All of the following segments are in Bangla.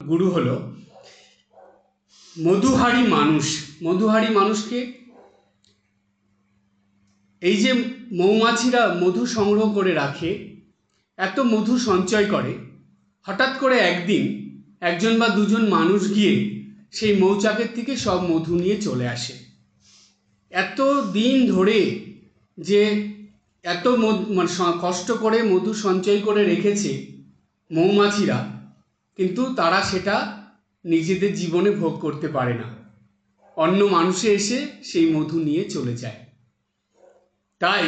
গুরু হলো মধুহারি মানুষ। মধুহারি মানুষকে এই যে মৌমাছিরা মধু সংগ্রহ করে রাখে, এত মধু সঞ্চয় করে, হঠাৎ করে একদিন একজন বা দুজন মানুষ গিয়ে সেই মৌচাকের থেকে সব মধু নিয়ে চলে আসে। এত দিন ধরে যে এত মানে কষ্ট করে মধু সঞ্চয় করে রেখেছে মৌমাছিরা কিন্তু তারা সেটা নিজেদের জীবনে ভোগ করতে পারে না। অন্য মানুষে এসে সেই মধু নিয়ে চলে যায়। তাই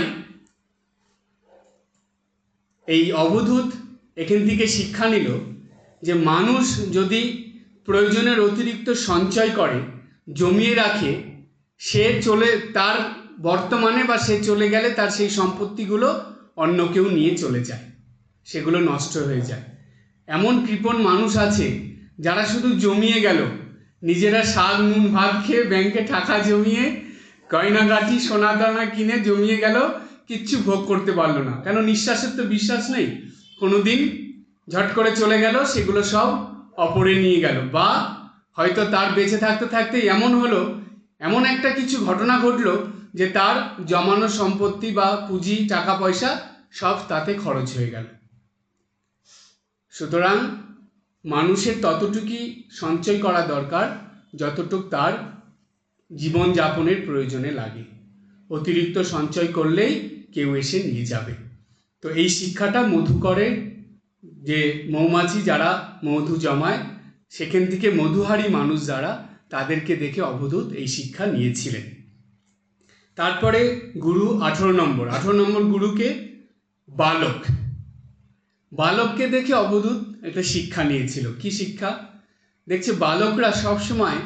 এই অবধূত এখান থেকে শিক্ষা নিল যে মানুষ যদি প্রয়োজনের অতিরিক্ত সঞ্চয় করে, জমিয়ে রাখে, সে চলে, তার বর্তমানে বা সে চলে গেলে তার সেই সম্পত্তিগুলো অন্য কেউ নিয়ে চলে যায়। সেগুলো নষ্ট হয়ে যায়। এমন কৃপণ মানুষ আছে যারা শুধু জমিয়ে গেল। নিজেরা শাক নুন, ভাত খেয়ে ব্যাংকে টাকা জমিয়ে গয়নাগাটি সোনা দানা কিনে জমিয়ে গেল, কিচ্ছু ভোগ করতে পারল না। কেন নিঃশ্বাসের তো বিশ্বাস নেই? কোনোদিন ঝট করে চলে গেল, সেগুলো সব অপরে নিয়ে গেল। বা হয়তো তার বেঁচে থাকতে থাকতে এমন হলো, এমন একটা কিছু ঘটনা ঘটলো যে তার জমানো সম্পত্তি বা পুঁজি টাকা পয়সা সব তাতে খরচ হয়ে গেল। সুতরাং মানুষের ততটুকুই সঞ্চয় করা দরকার, যতটুক তার জীবনযাপনের প্রয়োজনে লাগে। অতিরিক্ত সঞ্চয় করলেই কেউ এসে নিয়ে যাবে। তো এই শিক্ষাটা মধুকরের যে মৌমাছি যারা মধু জমায়, সেখান থেকে মধুহারি মানুষ যারা, তাদেরকে দেখে অবধূত এই শিক্ষা নিয়েছিলেন। তারপরে গুরু আঠেরো নম্বর। আঠেরো নম্বর গুরুকে বালক। বালককে দেখে অবধূত একটা শিক্ষা নিয়েছিল। কি শিক্ষা? দেখছে বালকরা সবসময়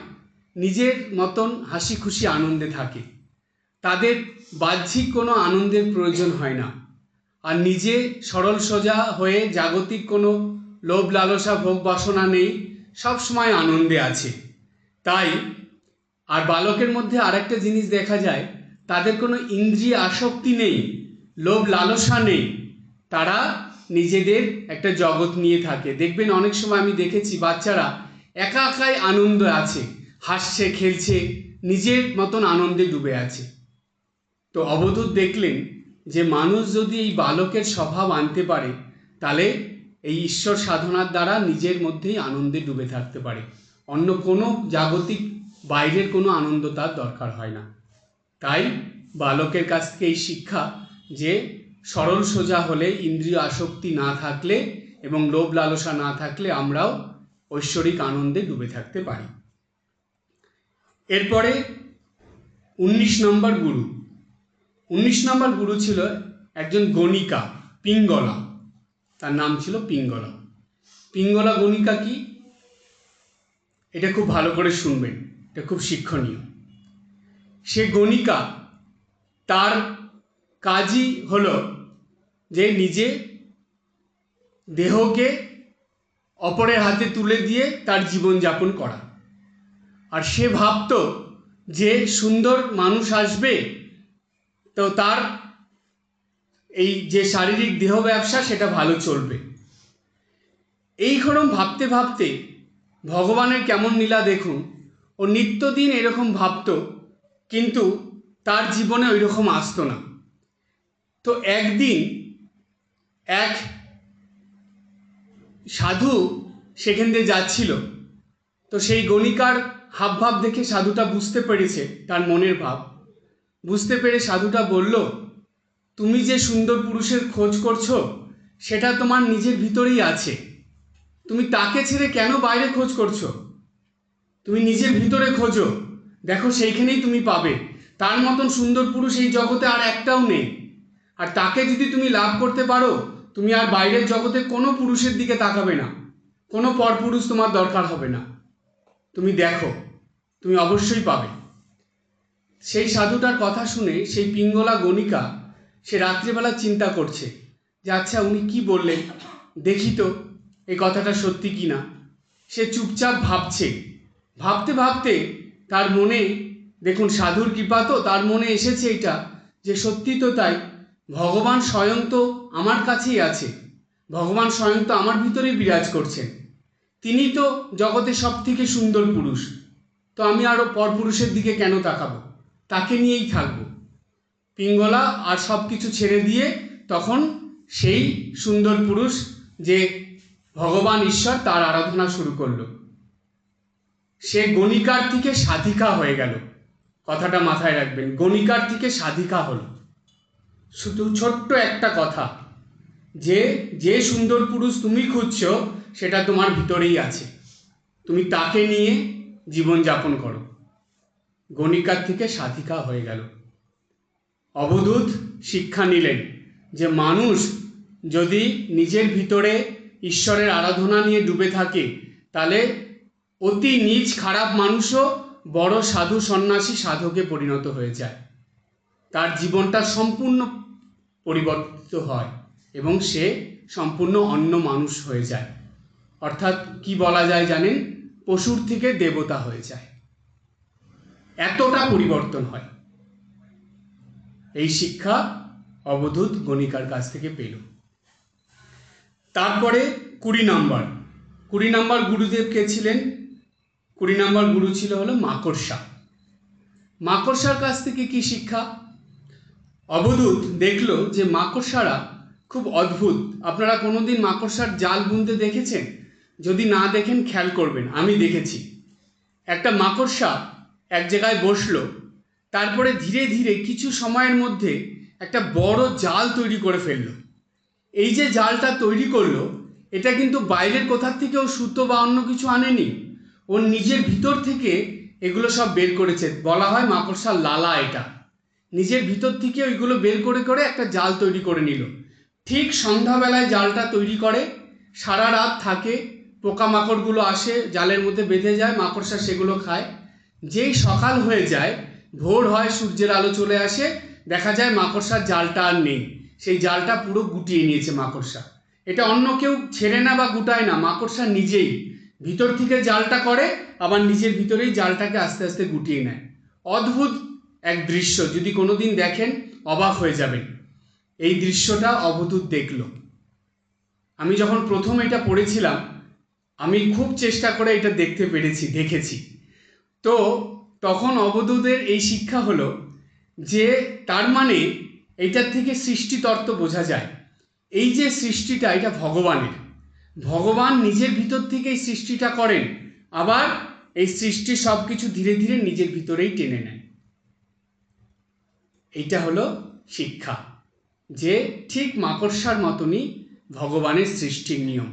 নিজের মতন হাসি খুশি আনন্দে থাকে। তাদের বাহ্যিক কোনো আনন্দের প্রয়োজন হয় না। আর নিজে সরল সোজা হয়ে জাগতিক কোনো লোভ লালসা ভোগ বাসনা নেই সব সময় আনন্দে আছে। তাই আর বালকের মধ্যে আরেকটা জিনিস দেখা যায়, তাদের কোনো ইন্দ্রিয় আসক্তি নেই, লোভ লালসা নেই। তারা নিজেদের একটা জগৎ নিয়ে থাকে। দেখবেন অনেক সময় আমি দেখেছি বাচ্চারা একা একাই আনন্দ আছে, হাসছে, খেলছে, নিজের মতন আনন্দে ডুবে আছে। তো অবধূত দেখলেন যে মানুষ যদি এই বালকের স্বভাব আনতে পারে, তাহলে এই ঈশ্বর সাধনার দ্বারা নিজের মধ্যেই আনন্দে ডুবে থাকতে পারে। অন্য কোনো জাগতিক বাইরের কোনো আনন্দ তার দরকার হয় না। তাই বালকের কাছ থেকে এই শিক্ষা যে সরল সোজা হলে ইন্দ্রিয় আসক্তি না থাকলে এবং লোভ লালসা না থাকলে আমরাও ঐশ্বরিক আনন্দে ডুবে থাকতে পারি। এরপরে উনিশ নম্বর গুরু। উনিশ নম্বর গুরু ছিল একজন গণিকা, পিঙ্গলা। তার নাম ছিল পিঙ্গলা। পিঙ্গলা গণিকা কি? এটা খুব ভালো করে শুনবেন, এটা খুব শিক্ষণীয়। সে গণিকা তার কাজই হলো যে নিজে দেহকে অপরের হাতে তুলে দিয়ে তার জীবনযাপন করা। আর সে ভাবতো যে সুন্দর মানুষ আসবে, তো তার এই যে শারীরিক দেহ ব্যবসা সেটা ভালো চলবে। এই রকম ভাবতে ভাবতে ভগবানের কেমন লীলা দেখুন, ও নিত্যদিন এরকম ভাবতো, কিন্তু তার জীবনে ওই রকম আসতো না। তো একদিন এক সাধু সেখান দিয়ে যাচ্ছিল। তো সেই গণিকার হাবভাব দেখে সাধুটা বুঝতে পেরেছে, তার মনের ভাব। বুঝতে পেরে সাধুটা বলল, তুমি যে সুন্দর পুরুষের খোঁজ করছ, সেটা তোমার নিজের ভিতরেই আছে। তুমি তাকে ছেড়ে কেন বাইরে খোঁজ করছ? তুমি নিজের ভিতরে খোঁজো। দেখো সেইখানেই তুমি পাবে। তার মতন সুন্দর পুরুষ এই জগতে আর একটাও নেই। আর তাকে যদি তুমি লাভ করতে পারো, তুমি আর বাইরের জগতে কোনো পুরুষের দিকে তাকাবে না। কোনো পরপুরুষ তোমার দরকার হবে না। তুমি দেখো, তুমি অবশ্যই পাবে। সেই সাধুটার কথা শুনে সেই পিঙ্গলা গণিকা সে রাত্রিবেলা চিন্তা করছে যে আচ্ছা উনি কি বললেন? দেখি তো, এই কথাটা সত্যি কি না? সে চুপচাপ ভাবছে। ভাবতে ভাবতে তার মনে, দেখুন, সাধুর কৃপা তো, তার মনে এসেছে এটা যে, সত্যি তো তাই। ভগবান স্বয়ং তো আমার কাছেই আছে। ভগবান স্বয়ং তো আমার ভিতরেই বিরাজ করছেন। তিনি তো জগতে সব থেকে সুন্দর পুরুষ। তো আমি আরও পরপুরুষের দিকে কেন তাকাবো? তাকে নিয়েই থাকব। পিঙ্গলা আর সব কিছু ছেড়ে দিয়ে তখন সেই সুন্দর পুরুষ যে ভগবান ঈশ্বর তার আরাধনা শুরু করল। সে গণিকার থেকে সাধিকা হয়ে গেল। কথাটা মাথায় রাখবেন, গণিকার থেকে সাধিকা হলো। শুধু ছোট্ট একটা কথা। যে যে সুন্দর পুরুষ তুমি খুঁজছো, সেটা তোমার ভিতরেই আছে। তুমি তাকে নিয়ে জীবনযাপন করো। গণিকার থেকে সাধিকা হয়ে গেল। অবধূত শিক্ষা নিলেন যে, মানুষ যদি নিজের ভিতরে ঈশ্বরের আরাধনা নিয়ে ডুবে থাকে, তাহলে অতি নীচ খারাপ মানুষও বড় সাধু সন্ন্যাসী সাধকে পরিণত হয়ে যায়। তার জীবনটা সম্পূর্ণ পরিবর্তিত হয় এবং সে সম্পূর্ণ অন্য মানুষ হয়ে যায়। অর্থাৎ কি বলা যায় জানেন? পশুর থেকে দেবতা হয়ে যায়। এতটা পরিবর্তন হয়। এই শিক্ষা অবধূত গণিকার কাছ থেকে পেল। তারপরে কুড়ি নম্বর। কুড়ি নম্বর গুরুদেব কে ছিলেন? কুড়ি নম্বর গুরু ছিল হলো মাকড়সা। মাকড়সার কাছ থেকে কি শিক্ষা? অবধূত দেখল যে মাকড়সারা খুব অদ্ভুত। আপনারা কোনোদিন মাকড়সার জাল বুনতে দেখেছেন? যদি না দেখেন, খেয়াল করবেন, আমি দেখেছি। একটা মাকড়সা এক জায়গায় বসল। তারপরে ধীরে ধীরে কিছু সময়ের মধ্যে একটা বড় জাল তৈরি করে ফেলল। এই যে জালটা তৈরি করল, এটা কিন্তু বাইরের কোথার থেকেও সুতো বা অন্য কিছু আনেনি। ওর নিজের ভিতর থেকে এগুলো সব বের করেছে। বলা হয় মাকড়সার লালা এটা। নিজের ভিতর থেকে ওইগুলো বের করে করে একটা জাল তৈরি করে নিল। ঠিক সন্ধ্যাবেলায় জালটা তৈরি করে, সারা রাত থাকে, পোকামাকড়গুলো আসে, জালের মধ্যে বেঁধে যায়, মাকড়সা সেগুলো খায়। যেই সকাল হয়ে যায়, ভোর হয়, সূর্যের আলো চলে আসে, দেখা যায় মাকড়সার জালটা আর নেই। সেই জালটা পুরো গুটিয়ে নিয়েছে মাকড়সা। এটা অন্য কেউ ছেড়ে না বা গুটায় না, মাকড়সা নিজেই। ভিতর থেকে জালটা করে, আবার নিজের ভিতরেই জালটাকে আস্তে আস্তে গুটিয়ে নেয়। অদ্ভুত এক দৃশ্য। যদি কোনোদিন দেখেন, অবাক হয়ে যাবেন। এই দৃশ্যটা অবধূত দেখল। আমি যখন প্রথম এটা পড়েছিলাম, আমি খুব চেষ্টা করে এটা দেখতে পেরেছি, দেখেছি। তো তখন অবধূতের এই শিক্ষা হলো যে, তার মানে এইটার থেকে সৃষ্টিতত্ত্ব বোঝা যায়। এই যে সৃষ্টিটা, এটা ভগবানের। ভগবান নিজের ভিতর থেকে এই সৃষ্টিটা করেন। আবার এই সৃষ্টি সব কিছু ধীরে ধীরে নিজের ভিতরেই টেনে নেয়। এইটা হলো শিক্ষা, যে ঠিক মাকড়সার মতনই ভগবানের সৃষ্টির নিয়ম।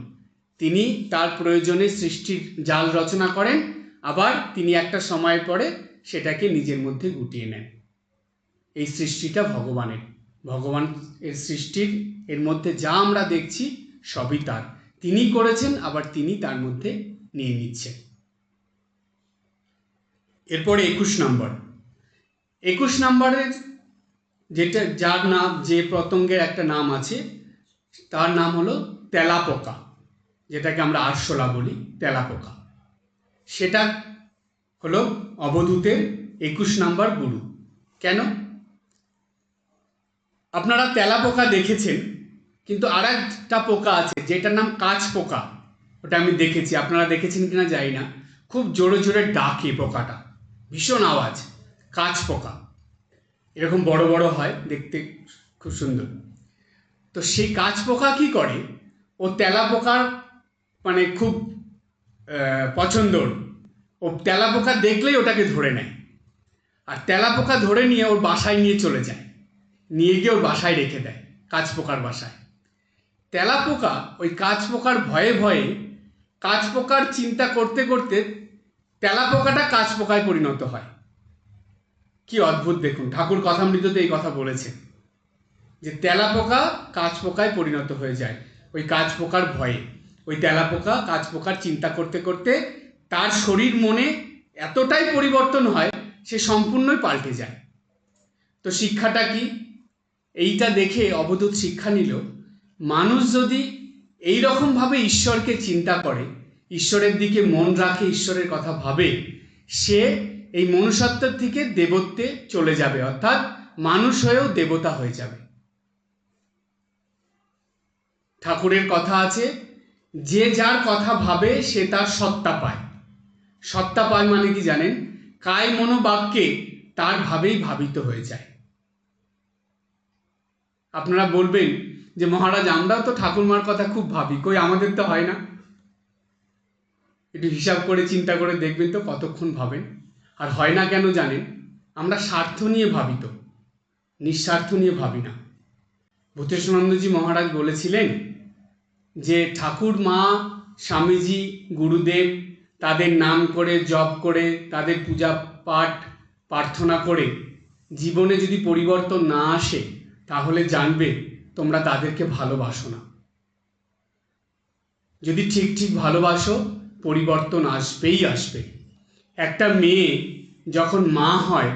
তিনি তার প্রয়োজনে সৃষ্টির জাল রচনা করেন, আবার তিনি একটা সময়ের পরে সেটাকে নিজের মধ্যে গুটিয়ে নেন। এই সৃষ্টিটা ভগবানের। ভগবান এর সৃষ্টির, এর মধ্যে যা আমরা দেখছি সবই তার। তিনি করেছেন, আবার তিনি তার মধ্যে নিয়ে নিচ্ছেন। এরপরে একুশ নম্বর। একুশ নম্বরের যেটা যার নাম, যে পতঙ্গের একটা নাম আছে, তার নাম হলো তেলাপোকা, যেটাকে আমরা আরশোলা বলি, তেলাপোকা। সেটা হলো অবধূতের একুশ নাম্বার গুরু। কেন? আপনারা তেলা পোকা দেখেছেন, কিন্তু আর একটা পোকা আছে, যেটার নাম কাঁচ পোকা ওটা আমি দেখেছি, আপনারা দেখেছেন কিনা জানি না। খুব জোরে জোরে ডাকে পোকাটা। ভীষণ আওয়াজ কাঁচ পোকা এরকম বড় বড় হয়, দেখতে খুব সুন্দর। তো সেই কাঁচ পোকা কি করে? ও তেলা পোকার মানে খুব পছন্দর। ও তেলা পোকা দেখলেই ওটাকে ধরে নেয়। আর তেলা পোকা ধরে নিয়ে ওর বাসায় নিয়ে চলে যায়। নিয়ে গিয়ে ওর বাসায় রেখে দেয়, কাঁচ পোকার বাসায়। তেলা পোকা ওই কাঁচ পোকার ভয়ে ভয়ে, কাঁচ পোকার চিন্তা করতে করতে তেলা পোকাটা কাঁচ পোকায় পরিণত হয়। কি অদ্ভুত দেখুন, ঠাকুর কথামৃততে এই কথা বলেছেন যে তেলা পোকা কাঁচ পোকায় পরিণত হয়ে যায়, ওই কাঁচ পোকার ভয়ে। ওই তেলা পোকা কাঁচ পোকার চিন্তা করতে করতে তার শরীর মনে এতটাই পরিবর্তন হয়, সে সম্পূর্ণই পাল্টে যায়। তো শিক্ষাটা কি? এইটা দেখে অবধূত শিক্ষা নিল, মানুষ যদি এই রকমভাবে ঈশ্বরকে চিন্তা করে, ঈশ্বরের দিকে মন রাখে, ঈশ্বরের কথা ভাবে, সে এই মনুষ্যত্বের থেকে দেবত্বে চলে যাবে, অর্থাৎ মানুষ হয়েও দেবতা হয়ে যাবে। ঠাকুরের কথা আছে, যে যার কথা ভাবে, সে তার সত্তা পায়। সত্তা পায় মানে কি জানেন? কায় মনোবাক্যে তার ভাবেই ভাবিত হয়ে যায়। আপনারা বলবেন যে, মহারাজ, আমরাও তো ঠাকুরমার কথা খুব ভাবি, কই আমাদের তো হয় না? একটু হিসাব করে, চিন্তা করে দেখবেন তো কতক্ষণ ভাবেন। আর হয় না কেন জানেন? আমরা স্বার্থ নিয়ে ভাবি তো নিঃস্বার্থ নিয়ে ভাবি না। ভূতেশানন্দজি মহারাজ বলেছিলেন যে, ঠাকুর, মা, স্বামীজি, গুরুদেব, তাদের নাম করে জপ করে, তাদের পূজা পাঠ, প্রার্থনা করে জীবনে যদি পরিবর্তন না আসে, তাহলে জানবে তোমরা তাদেরকে ভালোবাসো না। যদি ঠিক ঠিক ভালোবাসো, পরিবর্তন আসবেই আসবে। একটা মেয়ে যখন মা হয়,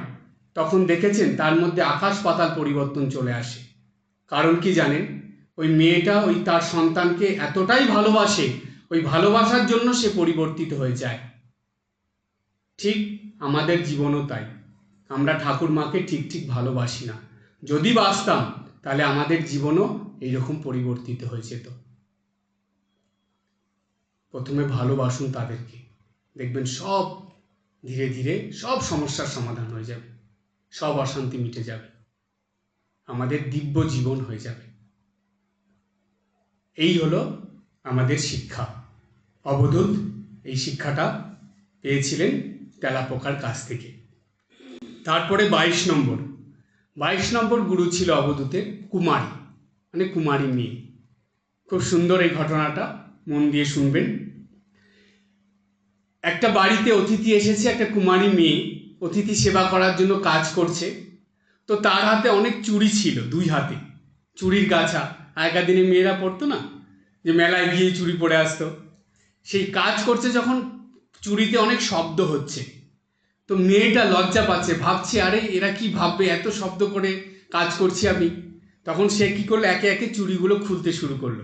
তখন দেখেছেন তার মধ্যে আকাশ পাতাল পরিবর্তন চলে আসে। কারণ কি জানেন? ওই মেয়েটা ওই তার সন্তানকে এতটাই ভালোবাসে, ওই ভালোবাসার জন্য সে পরিবর্তিত হয়ে যায়। ঠিক আমাদের জীবনও তাই। আমরা ঠাকুর মাকে ঠিক ঠিক ভালোবাসি না। যদি বাসতাম তাহলে আমাদের জীবনও এইরকম পরিবর্তিত হয়ে যেত। প্রথমে ভালোবাসুন তাদেরকে। দেখবেন সব ধীরে ধীরে সব সমস্যার সমাধান হয়ে যাবে। সব অশান্তি মিটে যাবে। আমাদের দিব্য জীবন হয়ে যাবে। এই হলো আমাদের শিক্ষা। অবধূত এই শিক্ষাটা পেয়েছিলেন তেলাপোকার কাছ থেকে। তারপরে বাইশ নম্বর। বাইশ নম্বর গুরু ছিল অবধূতের কুমারী মানে কুমারী মেয়ে। খুব সুন্দর এই ঘটনাটা, মন দিয়ে শুনবেন। একটা বাড়িতে অতিথি এসেছে, একটা কুমারী মেয়ে, অতিথি সেবা করার জন্য কাজ করছে। তো তার হাতে অনেক চুড়ি ছিল, দুই হাতে। চুড়ির গাছা। আগেকার দিনে মেয়েরা পরতো না, যে মেলায় গিয়ে চুড়ি পরে আসতো। সেই কাজ করছে যখন চুড়িতে অনেক শব্দ হচ্ছে। তো মেয়েটা লজ্জা পাচ্ছে, ভাবছে, আরে, এরা কি ভাববে? এত শব্দ করে কাজ করছি আমি। তখন সে কি করল? একে একে চুড়িগুলো খুলতে শুরু করল।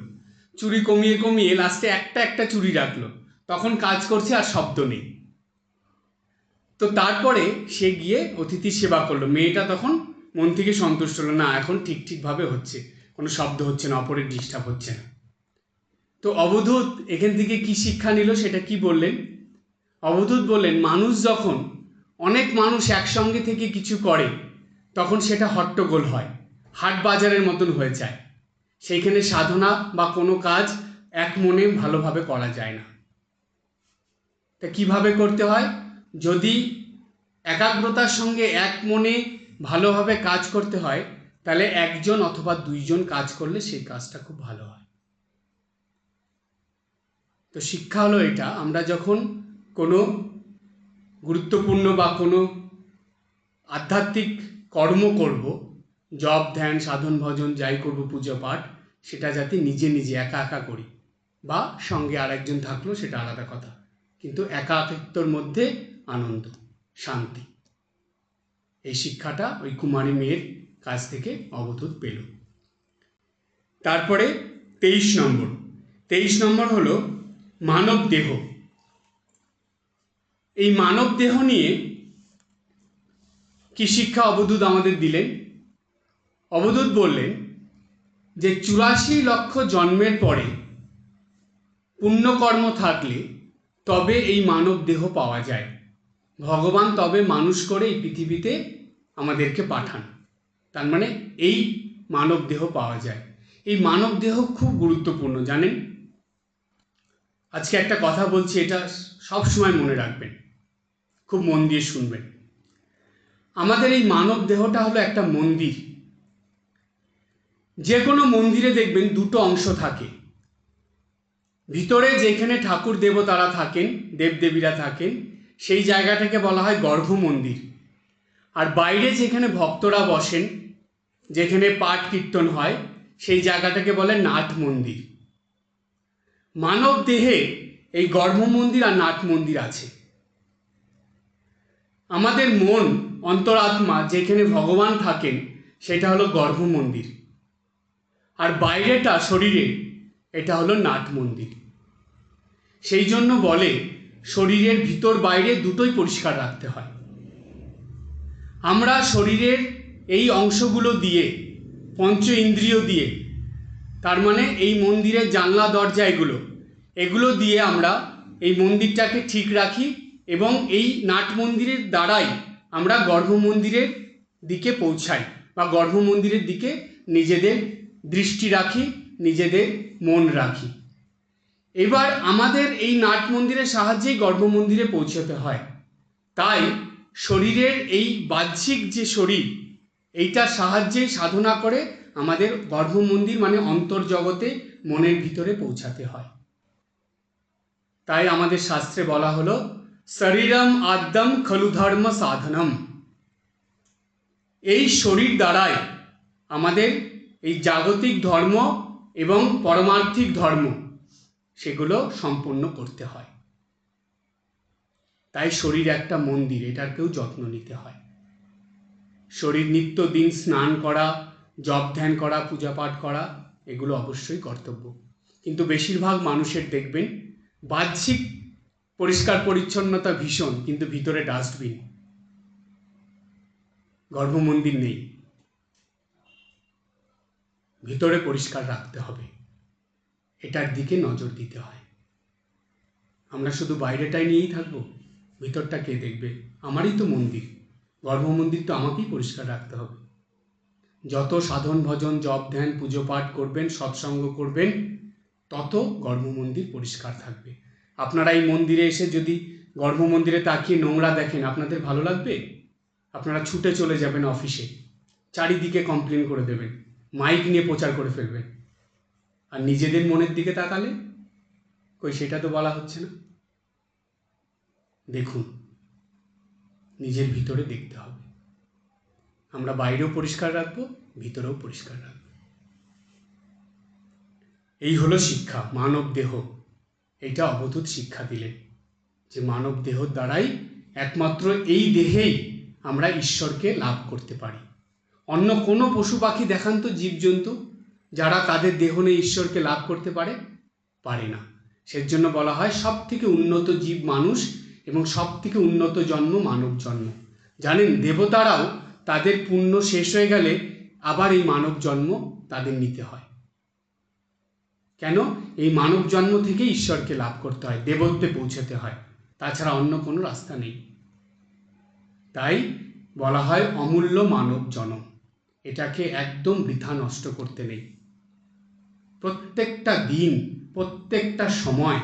চুড়ি কমিয়ে কমিয়ে লাস্টে একটা একটা চুড়ি রাখল। তখন কাজ করছে আর শব্দ নেই। তো তারপরে সে গিয়ে অতিথির সেবা করল। মেয়েটা তখন মন থেকে সন্তুষ্ট হলো, না, এখন ঠিক ঠিকভাবে হচ্ছে। কোনো শব্দ হচ্ছে না, অপরের ডিস্টার্ব হচ্ছে না। তো অবধূত এখান থেকে কি শিক্ষা নিল সেটা কি বললেন? অবধূত বললেন, মানুষ যখন অনেক মানুষ একসঙ্গে থেকে কিছু করে, তখন সেটা হট্টগোল হয়, হাট বাজারের মতন হয়ে যায়। সেইখানে সাধনা বা কোনো কাজ এক মনে ভালোভাবে করা যায় না। তা কীভাবে করতে হয়? যদি একাগ্রতার সঙ্গে এক মনে ভালোভাবে কাজ করতে হয়, তাহলে একজন অথবা দুইজন কাজ করলে সেই কাজটা খুব ভালো হয়। তো শিক্ষা হলো এটা, আমরা যখন কোনো গুরুত্বপূর্ণ বা কোনো আধ্যাত্মিক কর্ম করব, জপ, ধ্যান, সাধন, ভজন, যাই করব, পুজো, পাঠ, সেটা যাতে নিজে নিজে একা একা করি, বা সঙ্গে আরেকজন থাকল সেটা আলাদা কথা। কিন্তু একাকিত্বর মধ্যে আনন্দ, শান্তি। এই শিক্ষাটা ওই কুমারী মেয়ের কাছ থেকে অবধূত পেল। তারপরে তেইশ নম্বর। তেইশ নম্বর হলো মানব দেহ। এই মানব দেহ নিয়ে কি শিক্ষা অবধূত আমাদের দিলেন? অবধূত বললেন যে চুরাশি লক্ষ জন্মের পরে পুণ্যকর্ম থাকলে তবে এই মানব দেহ পাওয়া যায়। ভগবান তবে মানুষ করে এই পৃথিবীতে আমাদেরকে পাঠান। তার মানে এই মানব দেহ পাওয়া যায়। এই মানব দেহ খুব গুরুত্বপূর্ণ, জানেন? আজকে একটা কথা বলছি, এটা সব সময় মনে রাখবেন। খুব মন দিয়ে শুনবেন। আমাদের এই মানব দেহটা হলো একটা মন্দির। যে কোনো মন্দিরে দেখবেন দুটো অংশ থাকে। ভিতরে যেখানে ঠাকুর দেবতারা থাকেন, দেবদেবীরা থাকেন, সেই জায়গাটাকে বলা হয় গর্ভ মন্দির আর বাইরে যেখানে ভক্তরা বসেন, যেখানে পাঠ কীর্তন হয়, সেই জায়গাটাকে বলে নাট মন্দির মানব দেহে এই গর্ভ মন্দির আর নাট মন্দির আছে। আমাদের মন, অন্তরাত্মা, যেখানে ভগবান থাকেন, সেটা হলো গর্ভ মন্দির আর বাইরেটা শরীরে এটা হলো নাট মন্দির। সেই জন্য বলে, শরীরের ভিতর বাইরে দুটোই পরিষ্কার রাখতে হয়। আমরা শরীরের এই অংশগুলো দিয়ে, পঞ্চ ইন্দ্রিয় দিয়ে, তার মানে এই মন্দিরের জানলা, দরজা এগুলো এগুলো দিয়ে আমরা এই মন্দিরটাকে ঠিক রাখি এবং এই নাট মন্দিরের দ্বারাই আমরা গর্ভ মন্দিরের দিকে পৌঁছাই বা গর্ভ মন্দিরের দিকে নিজেদের দৃষ্টি রাখি নিজেদের মন রাখি। এবার আমাদের এই নাট মন্দিরের সাহায্যেই গর্ভ মন্দিরে পৌঁছতে হয়। তাই শরীরের এই বাহ্যিক যে শরীর, এইটার সাহায্যেই সাধনা করে আমাদের গর্ভ মন্দির মানে অন্তর্জগতে মনের ভিতরে পৌঁছাতে হয়। তাই আমাদের শাস্ত্রে বলা হলো, শরীরম আদ্যম খলু ধর্ম সাধনম। এই শরীর দ্বারাই আমাদের এই জাগতিক ধর্ম এবং পরমার্থিক ধর্ম, সেগুলো সম্পূর্ণ করতে হয়। তাই শরীর একটা মন্দির এটাকেও যত্ন নিতে হয়। শরীর নিত্যদিন স্নান করা, জপ ধ্যান করা, পূজা পাঠ করা, এগুলো অবশ্যই কর্তব্য। কিন্তু বেশিরভাগ মানুষের দেখবেন, বাহ্যিক পরিষ্কার পরিচ্ছন্নতা ভীষণ, কিন্তু ভিতরে ডাস্টবিন। গর্ভমন্দির নেই। ভিতরে পরিষ্কার রাখতে হবে। এটার দিকে নজর দিতে হয়। আমরা শুধু বাইরেটাই নিয়েই থাকব? ভিতরটা কে দেখবে? আমারই তো মন্দির। গর্ভমন্দির তো আমাকেই পরিষ্কার রাখতে হবে। যত সাধন ভজন, জপ, ধ্যান, পুজো পাঠ করবেন, সৎসঙ্গ করবেন, তত গর্ভমন্দির পরিষ্কার থাকবে। আপনারা এই মন্দিরে এসে যদি গর্ভমন্দিরে তাকিয়ে নোংরা দেখেন, আপনাদের ভালো লাগবে? আপনারা ছুটে চলে যাবেন অফিসে। চারিদিকে কমপ্লেন করে দেবেন। মাইক নিয়ে প্রচার করে ফেলবেন আর নিজেদের মনের দিকে তাকালে, কই সেটা তো বলা হচ্ছে না। দেখুন, নিজের ভিতরে দেখতে হবে। আমরা বাইরেও পরিষ্কার রাখব, ভিতরেও পরিষ্কার রাখব। এই হলো শিক্ষা, মানব দেহ। এইটা অবধূত শিক্ষা দিলেন যে মানব দেহর দ্বারাই একমাত্র এই দেহেই আমরা ঈশ্বরকে লাভ করতে পারি। অন্য কোনো পশু পাখি দেখান তো জীবজন্তু যারা তাদের দেহ নিয়ে ঈশ্বরকে লাভ করতে পারে? পারে না। সেজন্য বলা হয় সব থেকে উন্নত জীব মানুষ এবং সব থেকে উন্নত জন্ম মানব জন্ম। জানেন, দেবতারাও তাদের পুণ্য শেষ হয়ে গেলে আবার এই মানব জন্ম তাদের নিতে হয়। কেন? এই মানব জন্ম থেকে ঈশ্বরকে লাভ করতে হয়, দেবত্বে পৌঁছাতে হয়। তাছাড়া অন্য কোনো রাস্তা নেই। তাই বলা হয় অমূল্য মানব জন্ম। এটাকে একদম বৃথা নষ্ট করতে নেই। প্রত্যেকটা দিন, প্রত্যেকটা সময়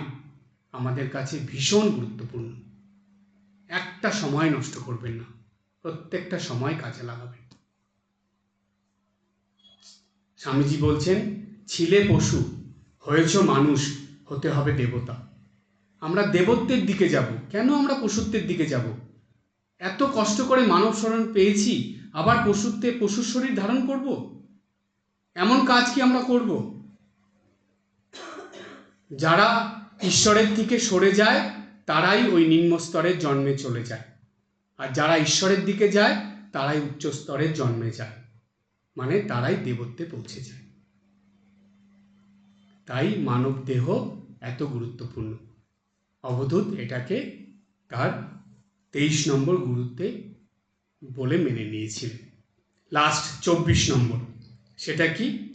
আমাদের কাছে ভীষণ গুরুত্বপূর্ণ। একটা সময় নষ্ট করবেন না, প্রত্যেকটা সময় কাজে লাগাবেন। স্বামীজি বলছেন, ছিলে পশু, হয়েছ মানুষ, হতে হবে দেবতা। আমরা দেবত্বের দিকে যাব। কেন আমরা পশুত্বের দিকে যাব? এত কষ্ট করে মানব স্মরণ পেয়েছি আবার পশুত্বে পশুর শরীর ধারণ করব? এমন কাজ কি আমরা করব? যারা ঈশ্বরের দিকে সরে যায়, তারাই ওই নিম্ন স্তরের জন্মে চলে যায়। আর যারা ঈশ্বরের দিকে যায়, তারাই উচ্চ স্তরের জন্মে যায়। মানে তারাই দেবত্বে পৌঁছে যায়। তাই মানব দেহ এত গুরুত্বপূর্ণ। অবধূত এটাকে তার তেইশ নম্বর গুরুত্বে বলে মেনে নিয়েছিলেন লাস্ট চব্বিশ নম্বর। সেটা কি?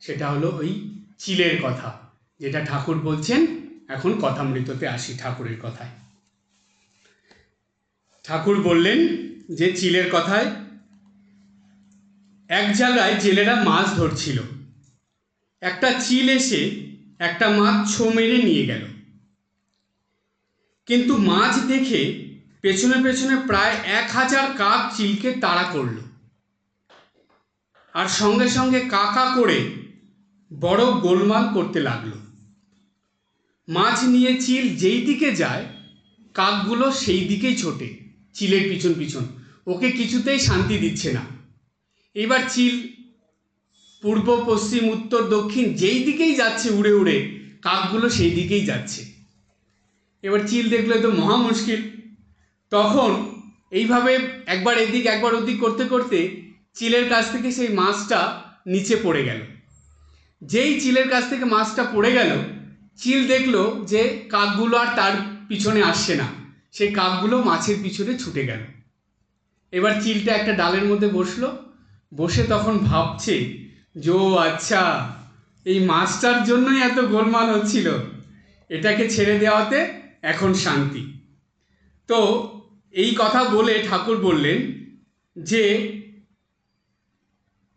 সেটা হলো ওই চিলের কথা, যেটা ঠাকুর বলছেন, এখন কথামৃততে আসি ঠাকুরের কথায়। ঠাকুর বললেন যে চিলের কথায়, এক জায়গায় জেলেরা মাছ ধরছিল। একটা চিল এসে একটা মাছ ছো মেরে নিয়ে গেল। কিন্তু মাছ দেখে পেছনে পেছনে প্রায় এক হাজার কাক চিলকে তাড়া করল। আর সঙ্গে সঙ্গে কাকা করে বড় গোলমাল করতে লাগল। মাছ নিয়ে চিল যেই দিকে যায়, কাকগুলো সেই দিকেই ছোটে, চিলের পিছন পিছন। ওকে কিছুতেই শান্তি দিচ্ছে না। এবার চিল পূর্ব, পশ্চিম, উত্তর, দক্ষিণ যেই দিকেই যাচ্ছে উড়ে উড়ে, কাকগুলো সেই দিকেই যাচ্ছে। এবার চিল দেখলে তো মহা মুশকিল। তখন এইভাবে একবার এদিক একবার ওদিক করতে করতে চিলের কাছ থেকে সেই মাছটা নিচে পড়ে গেল। যেই চিলের কাছ থেকে মাছটা পড়ে গেল, চিল দেখল যে কাকগুলো আর তার পিছনে আসছে না। সেই কাকগুলো মাছের পিছনে ছুটে গেল। এবার চিলটা একটা ডালের মধ্যে বসল। বসে তখন ভাবছে ও আচ্ছা এই মাছটার জন্যই এত গোলমাল হচ্ছিল। এটাকে ছেড়ে দেওয়াতে এখন শান্তি। তো এই কথা বলে ঠাকুর বললেন যে,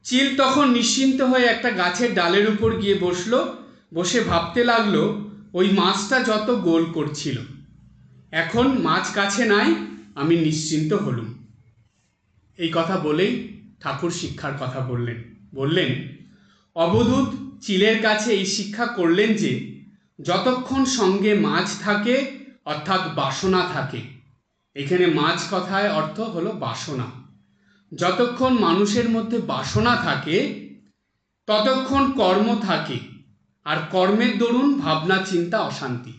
চিল তখন নিশ্চিন্ত হয়ে একটা গাছের ডালের উপর গিয়ে বসল, বসে ভাবতে লাগল, ওই মাছটা যত গোল করছিল। এখন মাছ কাছে নাই, আমি নিশ্চিন্ত হলুম। এই কথা বলেই ঠাকুর শিক্ষার কথা বললেন। বললেন, অবধূত চিলের কাছে এই শিক্ষা করলেন যে, যতক্ষণ সঙ্গে মাছ থাকে, অর্থাৎ বাসনা থাকে এখানে মাছ কথায় অর্থ হলো বাসনা। যতক্ষণ মানুষের মধ্যে বাসনা থাকে, ততক্ষণ কর্ম থাকে, আর কর্মের দরুন ভাবনা, চিন্তা, অশান্তি।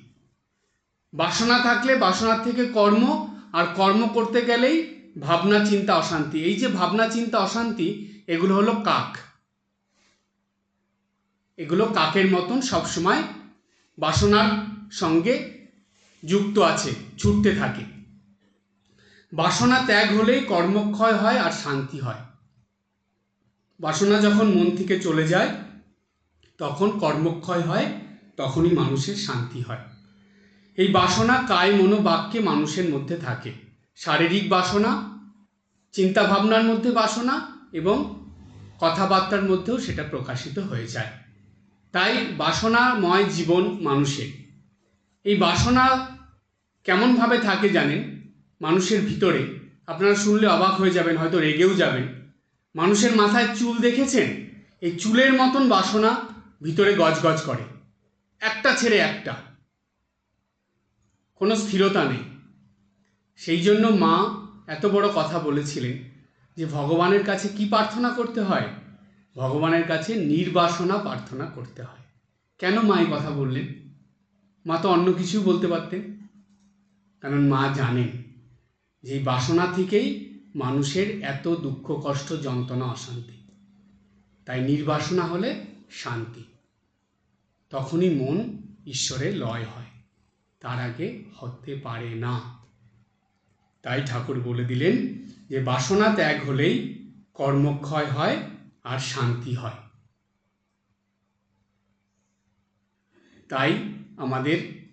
বাসনা থাকলে বাসনার থেকে কর্ম, আর কর্ম করতে গেলেই ভাবনা, চিন্তা, অশান্তি। এই যে ভাবনা, চিন্তা, অশান্তি, এগুলো হলো কাক। এগুলো কাকের মতন সবসময় বাসনার সঙ্গে যুক্ত আছে, ছুটতে থাকে। বাসনা ত্যাগ হলেই কর্মক্ষয় হয় আর শান্তি হয়। বাসনা যখন মন থেকে চলে যায়, তখন কর্মক্ষয় হয়, তখনই মানুষের শান্তি হয়। এই বাসনা কায় মনোবাক্যে মানুষের মধ্যে থাকে। শারীরিক বাসনা চিন্তা ভাবনার মধ্যে বাসনা এবং কথাবার্তার মধ্যেও সেটা প্রকাশিত হয়ে যায়। তাই বাসনাময় জীবন মানুষের। এই বাসনা কেমনভাবে থাকে জানেন? মানুষের ভিতরে। আপনারা শুনলে অবাক হয়ে যাবেন, হয়তো রেগেও যাবেন। মানুষের মাথায় চুল দেখেছেন? এই চুলের মতন বাসনা ভিতরে গজগজ করে। একটা ছেড়ে একটা। কোনো স্থিরতা নেই। সেই জন্য মা এত বড় কথা বলেছিলেন যে ভগবানের কাছে কি প্রার্থনা করতে হয়? ভগবানের কাছে নির্বাসনা প্রার্থনা করতে হয়। কেন মা এই কথা বললেন? মা তো অন্য কিছু বলতে পারতেন। কারণ মা জানেন। যে বাসনা থেকেই মানুষের এত দুঃখ, কষ্ট, যন্ত্রণা, অশান্তি। তাই নির্বাসনা হলে শান্তি। তখনই মন ঈশ্বরে লয় হয়। তার আগে হতে পারে না। তাই ঠাকুর বলে দিলেন যে, বাসনা ত্যাগ হলেই কর্মক্ষয় হয় আর শান্তি হয়। তাই আমাদের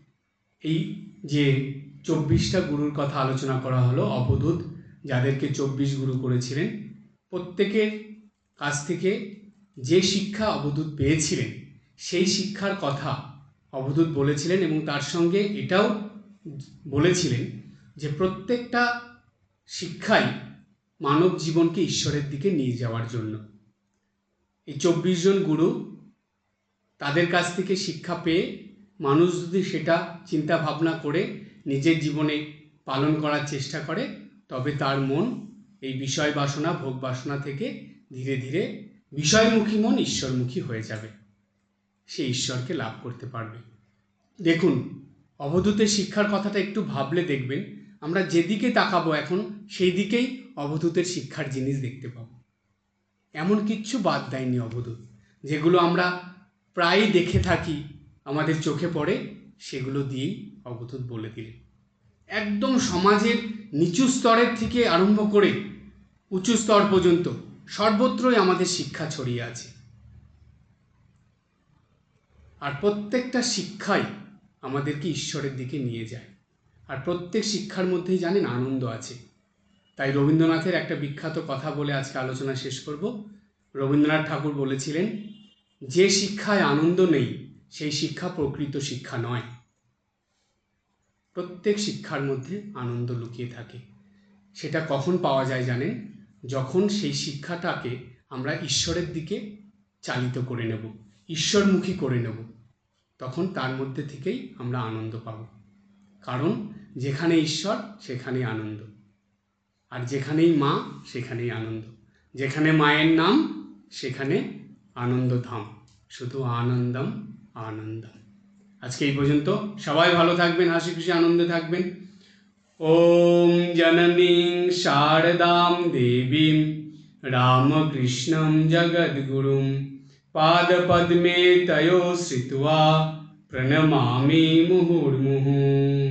এই যে চব্বিশটা গুরুর কথা আলোচনা করা হলো অবধূত যাদেরকে চব্বিশ গুরু করেছিলেন। প্রত্যেকের কাছ থেকে যে শিক্ষা অবধূত পেয়েছিলেন, সেই শিক্ষার কথা অবধূত বলেছিলেন এবং তার সঙ্গে এটাও বলেছিলেন যে প্রত্যেকটা শিক্ষাই মানব জীবনকে ঈশ্বরের দিকে নিয়ে যাওয়ার জন্য। এই চব্বিশ জন গুরু তাদের কাছ থেকে শিক্ষা পেয়ে মানুষ যদি সেটা চিন্তা ভাবনা করে নিজের জীবনে পালন করার চেষ্টা করে, তবে তার মন এই বিষয় বাসনা, ভোগ বাসনা থেকে ধীরে ধীরে বিষয়মুখী মন ঈশ্বরমুখী হয়ে যাবে। সে ঈশ্বরকে লাভ করতে পারবে। দেখুন অবধূতের শিক্ষার কথাটা একটু ভাবলে দেখবেন, আমরা যেদিকে তাকাবো এখন, সেই দিকেই অবধূতের শিক্ষার জিনিস দেখতে পাবো। এমন কিচ্ছু বাদ দেয়নি অবধূত। যেগুলো আমরা প্রায়ই দেখে থাকি, আমাদের চোখে পড়ে, সেগুলো দিয়েই অবধূত বলে দিলেন একদম সমাজের নিচু স্তরের থেকে আরম্ভ করে উঁচু স্তর পর্যন্ত সর্বত্রই আমাদের শিক্ষা ছড়িয়ে আছে। আর প্রত্যেকটা শিক্ষাই আমাদেরকে ঈশ্বরের দিকে নিয়ে যায়। আর প্রত্যেক শিক্ষার মধ্যেই জানেন আনন্দ আছে। তাই রবীন্দ্রনাথের একটা বিখ্যাত কথা বলে আজকে আলোচনা শেষ করব। রবীন্দ্রনাথ ঠাকুর বলেছিলেন, যে শিক্ষায় আনন্দ নেই, সেই শিক্ষা প্রকৃত শিক্ষা নয়। প্রত্যেক শিক্ষার মধ্যে আনন্দ লুকিয়ে থাকে। সেটা কখন পাওয়া যায় জানেন? যখন সেই শিক্ষাটাকে আমরা ঈশ্বরের দিকে চালিত করে নেব, ঈশ্বরমুখী করে নেব, তখন তার মধ্যে থেকেই আমরা আনন্দ পাব। কারণ যেখানে ঈশ্বর, সেখানেই আনন্দ। আর যেখানেই মা, সেখানেই আনন্দ। যেখানে মায়ের নাম, সেখানে আনন্দধাম। শুধু আনন্দম আনন্দম। আজকে এই পর্যন্ত। সবাই ভালো থাকবেন, হাসি খুশি, আনন্দে থাকবেন। ওম জননীং শারদাম দেবীম রামকৃষ্ণম জগদ্গুরুম পাদপদ্মে তয়ো শ্রিত্वा প্রণমামি মুহুর্মুহুঃ।